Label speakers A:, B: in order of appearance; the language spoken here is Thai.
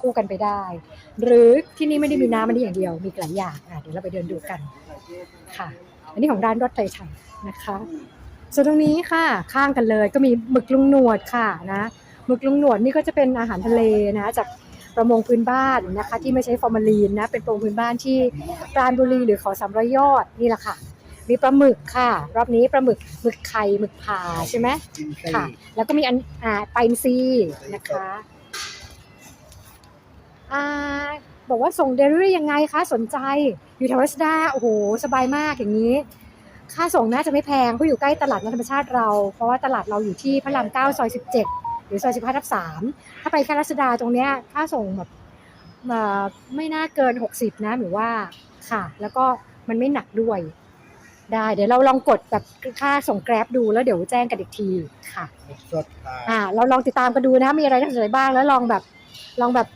A: คู่กันไปได้ หรือที่นี่ไม่ได้มีน้ำมันนี้อย่างเดียว มีหลายอย่างอะเดี๋ยวเราไปเดินดูกันค่ะ อันนี้ของร้านรถไทยไทยนะคะส่วนตรงนี้ค่ะข้างกันเลยก็มีหมึกลุงหนวดค่ะนะหมึกลุงหนวดนี่ก็จะเป็นอาหารทะเลนะ จากประมงพื้นบ้านนะคะ ที่ไม่ใช้ฟอร์มาลีนนะเป็นประมงพื้นบ้านที่ปราณบุรีหรือเขาสามร้อยยอดนี่แหละค่ะ มีปลาหมึกค่ะ รอบนี้ปลาหมึกหมึกไข่หมึกผ่าใช่ไหมค่ะ แล้วก็มีอันอ่าไปซีนะคะ อ่าบอกว่าส่งเดลิเวอรี่ยังไงคะสนใจ อยู่แถวรัชดาโอ้โหสบายมากอย่างนี้ ค่าส่งน่าจะไม่แพงเพราะอยู่ใกล้ตลาดนัดธรรมชาติเรา เพราะว่าตลาดเราอยู่ที่พระรามเก้าซอยสิบเจ็ดหรือซอยสิบห้าทับสามถ้าไปแค่รัชดาตรงเนี้ยค่าส่งแบบเอ่อไม่น่าเกินหกสิบนะหรือว่าค่ะ แล้วก็มันไม่หนักด้วย ได้ เดี๋ยวเราลองกดแบบค่าส่งแกร็บดูแล้วเดี๋ยวแจ้งกันอีกทีค่ะ
B: สดค่ะ
A: อ่าเราลองติดตามกันดูนะมีอะไรน่าสนใจบ้างแล้วลองแบบลองแบบ